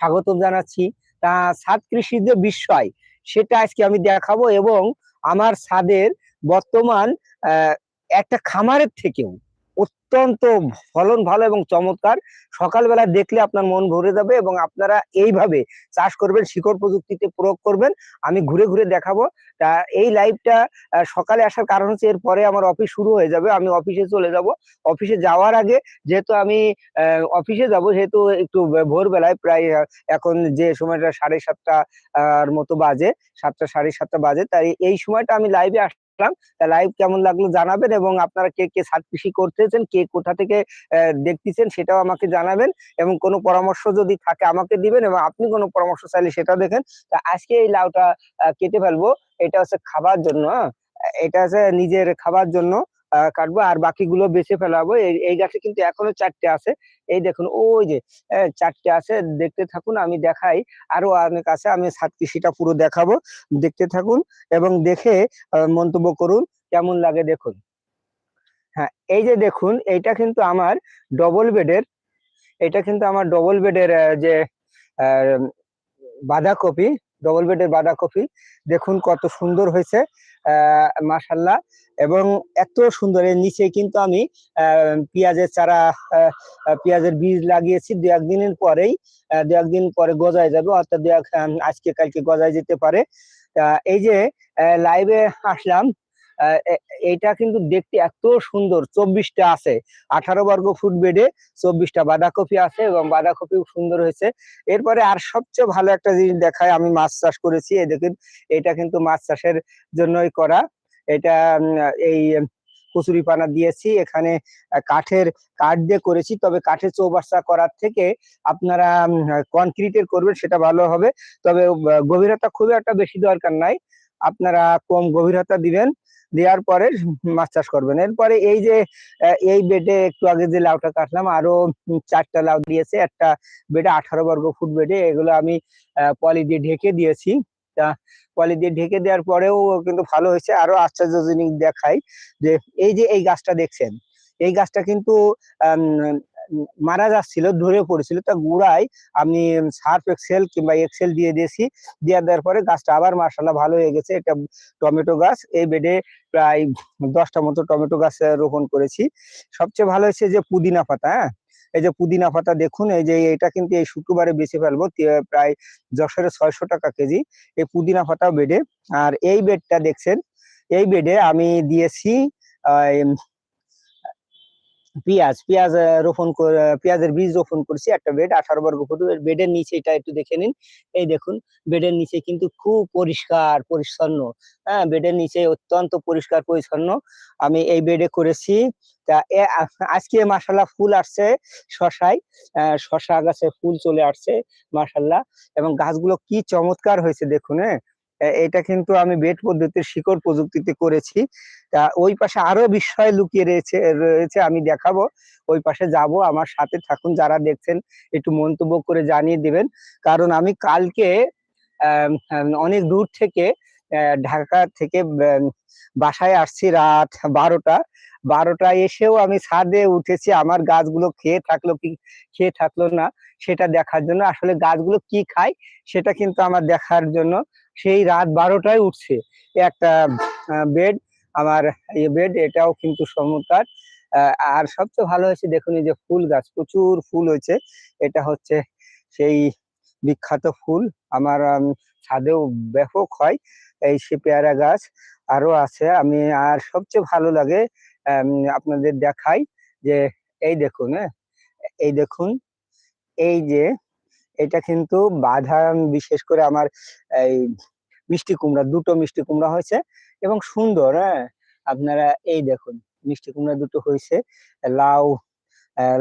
স্বাগতম জানাচ্ছি। তা ছাদ কৃষির যে বিষয় সেটা আজকে আমি দেখাবো এবং আমার ছাদের বর্তমান একটা খামারের থেকেও। অত্যন্ত ফলন ভালো এবং চমৎকার। সকালবেলা দেখলে আপনার মন ভরে যাবে এবং আপনারা এইভাবে চাষ করবেন, শিকড় প্রযুক্তিতে প্রয়োগ করবেন। আমি ঘুরে ঘুরে দেখাবো। তা এই লাইভটা সকালে আসার কারণ হচ্ছে এরপরে আমার অফিস শুরু হয়ে যাবে। আমি অফিসে চলে যাব। অফিসে যাওয়ার আগে যেহেতু আমি অফিসে যাব যেহেতু একটু ভোরবেলায় প্রায় এখন যে সময়টা সাড়ে সাতটা আর মতো বাজে, সাতটা সাড়ে সাতটা বাজে, তাই এই সময়টা আমি লাইভে আসলাম তা লাইভ কেমন লাগল জানাবেন এবং আপনারা কে কে সাত কৃষি করতেছেন, কে কোথা থেকে দেখতেছেন সেটাও আমাকে জানাবেন এবং কোনো পরামর্শ যদি থাকে আমাকে দিবেন এবং আপনি কোনো পরামর্শ চাইলে সেটা দেখেন। তা আজকে এই লাউটা কেটে ফেলব। এটা হচ্ছে খাবার জন্য এটা হচ্ছে নিজের খাবার জন্য। কাটবো আর বাকিগুলো বেছে ফেলাবো। এই গাছে কিন্তু এখনও চারটে আছে। এই দেখুন, ওই যে চারটে আছে। দেখতে থাকুন, আমি দেখাই। আরও অনেক আছে, আমি ছাদ কৃষিটা পুরো দেখাবো। দেখতে থাকুন এবং দেখে মন্তব্য করুন। কেমন লাগে দেখুন। হ্যাঁ এই যে দেখুন, এইটা কিন্তু আমার ডবল বেডের, এটা কিন্তু আমার ডবল বেডের যে বাঁধাকপি, ডবল বেডের বাঁধাকপি। দেখুন কত সুন্দর হয়েছে। মাশাল্লাহ এবং এত সুন্দর, এর নিচে কিন্তু আমি পেঁয়াজের চারা পেঁয়াজের বীজ লাগিয়েছি। দু একদিনের পরেই দু একদিন পরে গজায় যাবে, অর্থাৎ দু এক আজকে কালকে গজায় যেতে পারে। এই যে লাইভে আসলাম আহ, এ- এইটা কিন্তু দেখতে এত সুন্দর। চব্বিশটা আছে। আঠারো বর্গ ফুট বেডে চব্বিশটা বাঁধাকপি আছে এবং বাঁধাকপিও সুন্দর হয়েছে। এরপরে আর সবচেয়ে ভালো একটা জিনিস দেখায় আমি মাছ চাষ করেছি। এই দেখুন এটা কিন্তু মাছ চাষের জন্যই করা। এটা এই কচুরি পানা দিয়েছি। এখানে কাঠের কাঠ দিয়ে করেছি। তবে কাঠের চৌবাচ্চা করার থেকে আপনারা কনক্রিটের করবেন সেটা ভালো হবে। তবে গভীরতা খুব একটা বেশি দরকার নাই। আপনারা কম গভীরতা দিবেন। দেওয়ার পরে মাছ চাষ করবেন। এরপরে এই যে এই বেডে একটু আগে যে লাউটা কাটলাম, আরও চারটা লাউ দিয়েছে। একটা বেডে আঠারো বর্গ ফুট বেডে, এগুলো আমি পলি দিয়ে ঢেকে দিয়েছি। তা পলি দিয়ে ঢেকে দেওয়ার পরেও কিন্তু ভালো হয়েছে। আরও আশ্চর্য জিনিস দেখাই যে, এই যে এই গাছটা দেখছেন, এই গাছটা কিন্তু মারা যাচ্ছিল, ধরে পড়েছিল। তা গুড়ায় আমি সার্ফ এক্সেল কিংবা এক্সেল দিয়ে দিয়েছি। দিয়ে দেওয়ার পরে গাছটা আবার মার্শাল্লাহ ভালো হয়ে গেছে। এটা টমেটো গাছ। এই বেডে প্রায় দশটা মতো টমেটো গাছ রোপণ করেছি। সবচেয়ে ভালো হয়েছে যে পুদিনা পাতা হ্যাঁ? এই যে পুদিনা পাতা দেখুন, এই যে এটা কিন্তু এই শুক্রবারে বেঁচে ফেলব প্রায় যশোরে ছয়শো টাকা কেজি। এই পুদিনা পাতা বেডে। আর এই বেডটা দেখছেন, এই বেডে আমি দিয়েছি পেঁয়াজ পেঁয়াজ রোপণ করে পেঁয়াজের বীজ রোপণ করছি, একটা বেড, আঠারো বর্গ ফুট বেডের নিচে এটা একটু দেখে নিন। এই দেখুন, বেডের নিচে কিন্তু খুব পরিষ্কার, পরিচ্ছন্ন। হ্যাঁ বেডের নিচে অত্যন্ত পরিষ্কার, পরিচ্ছন্ন। আমি এই বেডে করেছি। তা আজকে মাসাল্লাহ ফুল আসছে শশায়। শশা গাছে ফুল চলে আসছে মাসাল্লাহ এবং গাছগুলো কি চমৎকার হয়েছে দেখুন হ্যাঁ। এটা কিন্তু আমি বেড পদ্ধতির শিকড় প্রযুক্তিতে করেছি। তা ওই পাশে আরও বিস্ময় লুকিয়ে রয়েছে রয়েছে, আমি দেখাবো। ওই পাশে যাব, আমার সাথে থাকুন, যারা দেখছেন, একটু মন্তব্য করে জানিয়ে দিবেন। কারণ আমি কালকে অনেক দূর থেকে ঢাকা থেকে বাসায় আসছি রাত বারোটা। বারোটা এসেও আমি ছাদে উঠেছি। আমার গাছগুলো খেয়ে থাকল কি, খেয়ে থাকল না, সেটা দেখার জন্য। আসলে গাছগুলো কি খায়, সেটা কিন্তু আমার দেখার জন্য। সেই রাত বারোটায় উঠছে। একটা বেড, আমার এই বেড, এটাও কিন্তু সমতার আর সবচেয়ে ভালো হয়েছে, দেখুন এই যে ফুল গাছ, প্রচুর ফুল হয়েছে। এটা হচ্ছে সেই বিখ্যাত ফুল। আমার ছাদেও ব্যাপক হয়। এই সে পেয়ারা গাছ আরও আছে। আমি, আর সবচেয়ে ভালো লাগে আপনাদের দেখাই যে এই দেখুন হ্যাঁ? এই দেখুন, এই যে এটা কিন্তু বাধা, বিশেষ করে আমার এই মিষ্টি কুমড়া, দুটো মিষ্টি কুমড়া হয়েছে এবং সুন্দর হ্যাঁ? আপনারা এই দেখুন, মিষ্টি কুমড়া দুটো হয়েছে, লাউ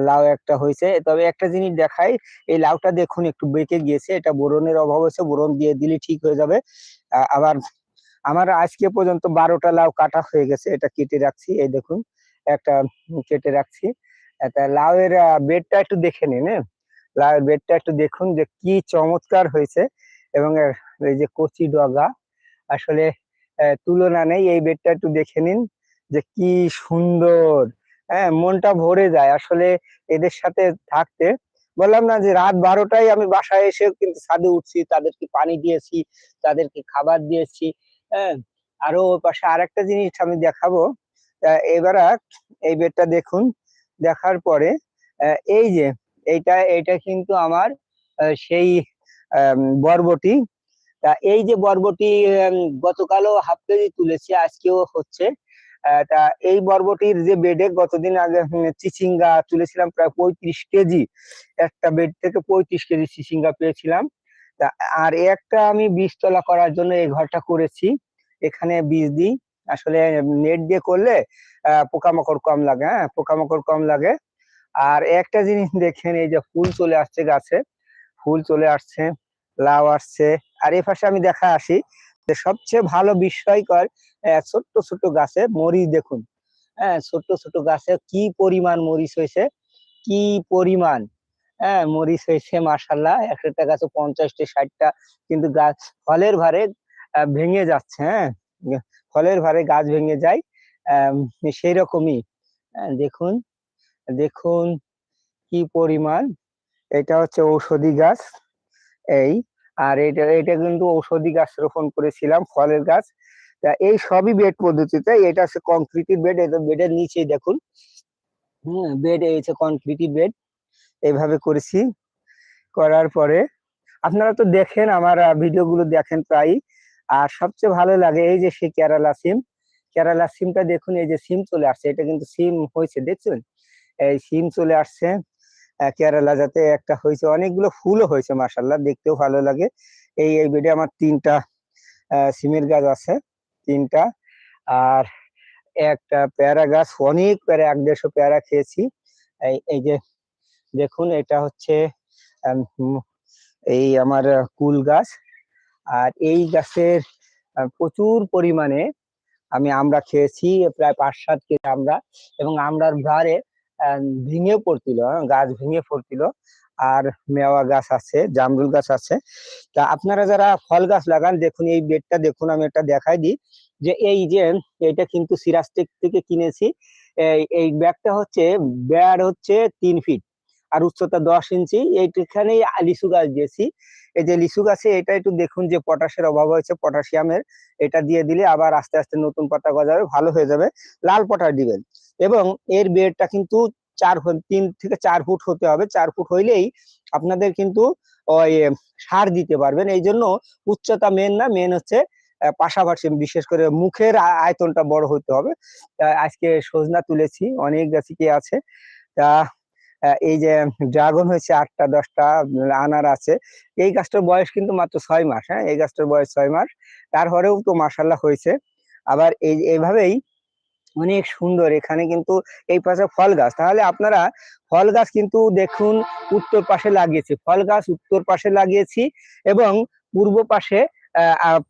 লাউ একটা হয়েছে। তবে একটা জিনিস দেখাই, এই লাউটা দেখুন একটু বেঁকে গিয়েছে, এটা বোরনের অভাব হয়েছে, বোরন দিয়ে দিলে ঠিক হয়ে যাবে। আবার আমার আজকে পর্যন্ত বারোটা লাউ কাটা হয়ে গেছে, এটা কেটে রাখছি, এই দেখুন, একটা কেটে রাখছি। তা লাউয়ের বেডটা একটু দেখে নিন হ্যাঁ? লাউয়ের বেডটা একটু দেখুন যে কি চমৎকার হয়েছে এবং এই যে কচি ডগা, আসলে তুলনা নেই, এই বেডটা একটু দেখে নিন যে কি সুন্দর হ্যাঁ? মনটা ভরে যায়, আসলে এদের সাথে থাকতে। বললাম না যে রাত বারোটায় আমি বাসায় এসে কিন্তু ছাদে উঠছি, তাদেরকে পানি দিয়েছি, তাদেরকে খাবার দিয়েছি হ্যাঁ আরও ওর পাশে আরেকটা জিনিস আমি দেখাবো। এবার এই বেডটা দেখুন, দেখার পরে এই যে, এইটা এইটা কিন্তু আমার সেই বরবটি। তা এই যে বরবটি গতকালও হাফ কেজি তুলেছি, আজকেও হচ্ছে। তা এই বরবটির যে বেডে গতদিন আগে চিচিঙ্গা তুলেছিলাম প্রায় পঁয়ত্রিশ কেজি। একটা বেড থেকে পঁয়ত্রিশ কেজি চিচিঙ্গা পেয়েছিলাম। আর একটা আমি বীজ বীজতলা করার জন্য এই ঘরটা করেছি। এখানে বীজ দিই। আসলে নেট দিয়ে করলে পোকামাকড় কম লাগে হ্যাঁ? পোকামাকড় কম লাগে। আর একটা জিনিস দেখেন, এই যে ফুল চলে আসছে গাছে। ফুল চলে আসছে, লাউ আসছে। আর এই পাশে আমি দেখা আসি যে সবচেয়ে ভালো বিস্ময়কর ছোট্ট ছোট্ট গাছে মরিচ দেখুন। হ্যাঁ ছোট্ট ছোট্ট গাছে কি পরিমাণ মরিচ হয়েছে? কি পরিমাণ? হ্যাঁ মরিচ হয়েছে মাসাল্লাহ একটা গাছে পঞ্চাশটা ষাটটা কিন্তু গাছ ফলের ভারে ভেঙে যাচ্ছে হ্যাঁ ফলের ভারে গাছ ভেঙে যায় সেই রকমই হ্যাঁ, দেখুন দেখুন কি পরিমাণ এটা হচ্ছে ঔষধি গাছ এই আর এটা এটা কিন্তু ঔষধি গাছ রোপণ করেছিলাম ফলের গাছ তা এই সবই বেড পদ্ধতিতে এটা হচ্ছে কংক্রিটের বেড এটা বেডের নিচেই দেখুন হুম বেড এই হচ্ছে কংক্রিটের বেড এইভাবে করেছি। করার পরে আপনারা তো দেখেন আমার ভিডিও গুলো দেখেন প্রায় আর সবচেয়ে ভালো লাগে এই যে সেই কেরালা সিম। কেরালা সিমটা দেখুন, এই যে সিম চলে আসছে। এটা কিন্তু সিম হয়েছে, দেখছেন? এই সিম চলে আসছে কেরালা যাতে একটা হয়েছে। অনেকগুলো ফুলও হয়েছে মাসাল্লাহ দেখতেও ভালো লাগে। এই এই বেডে আমার তিনটা সিমের গাছ আছে, তিনটা। আর একটা প্যারা গাছ, অনেক প্যারা, এক দেড়শো প্যারা খেয়েছি। এই যে দেখুন এটা হচ্ছে এই আমার কুল গাছ। আর এই গাছের প্রচুর পরিমাণে আমি আমরা খেয়েছি প্রায় পাঁচ সাত কেজি আমরা। এবং আমরার ভারে ভেঙে পড়ছিল হ্যাঁ, গাছ ভেঙে পড়ছিল। আর মেওয়া গাছ আছে জামরুল গাছ আছে। তা আপনারা যারা ফল গাছ লাগান দেখুন এই বেডটা দেখুন আমি এটা দেখাই দিই। যে এই যে এটা কিন্তু সিরাজটেক থেকে কিনেছি। এই ব্যাগটা হচ্ছে ব্যাড হচ্ছে তিন ফিট। আর উচ্চতা দশ ইঞ্চি এইখানেই লিচু গাছ দিয়েছি। এই যে লিচু গাছে এটা একটু দেখুন যে পটাশের অভাব হয়েছে, পটাশিয়ামের। এটা দিয়ে দিলে আবার আস্তে আস্তে নতুন পাতা গজাবে, ভালো হয়ে যাবে। লাল পটাশ দিবেন। এবং এর বেডটা কিন্তু চার তিন থেকে চার ফুট হতে হবে। চার ফুট হইলেই আপনাদের কিন্তু ওই সার দিতে পারবেন। এই জন্য উচ্চতা মেন না মেন হচ্ছে পাশাপাশি বিশেষ করে মুখের আয়তনটা বড় হতে হবে। আজকে সজনা তুলেছি, অনেক গাছই কি আছে। তা এই যে ড্রাগন হয়েছে আটটা, দশটা, আনার আছে। এই গাছটার বয়স কিন্তু মাত্র ছয় মাস হ্যাঁ? এই গাছটার বয়স ছয় মাস। তারপরেও তো মাসাল্লাহ হয়েছে। আবার এই এইভাবেই অনেক সুন্দর এখানে কিন্তু এই পাশে ফল গাছ। তাহলে আপনারা ফল গাছ কিন্তু দেখুন উত্তর পাশে লাগিয়েছি। ফল গাছ উত্তর পাশে লাগিয়েছি এবং পূর্ব পাশে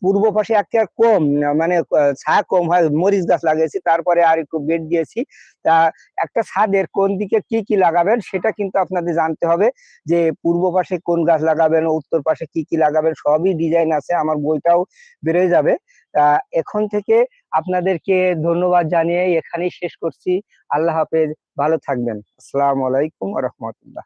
পূর্ব পাশে একটা কম মানে ছায়া কম হয়, মরিচ গাছ লাগিয়েছি, তারপরে আর একটু বেড দিয়েছি। তা একটা ছাদের কোন দিকে কি কি লাগাবেন সেটা কিন্তু আপনাদের জানতে হবে, যে পূর্ব পাশে কোন গাছ লাগাবেন, উত্তর পাশে কি কি লাগাবেন, সবই ডিজাইন আছে, আমার বইটাও বেরোয় যাবে। তা এখন থেকে আপনাদেরকে ধন্যবাদ জানিয়ে এখানেই শেষ করছি। আল্লাহ হাফেজ, ভালো থাকবেন। আসসালামু আলাইকুম রহমতুল্লাহ।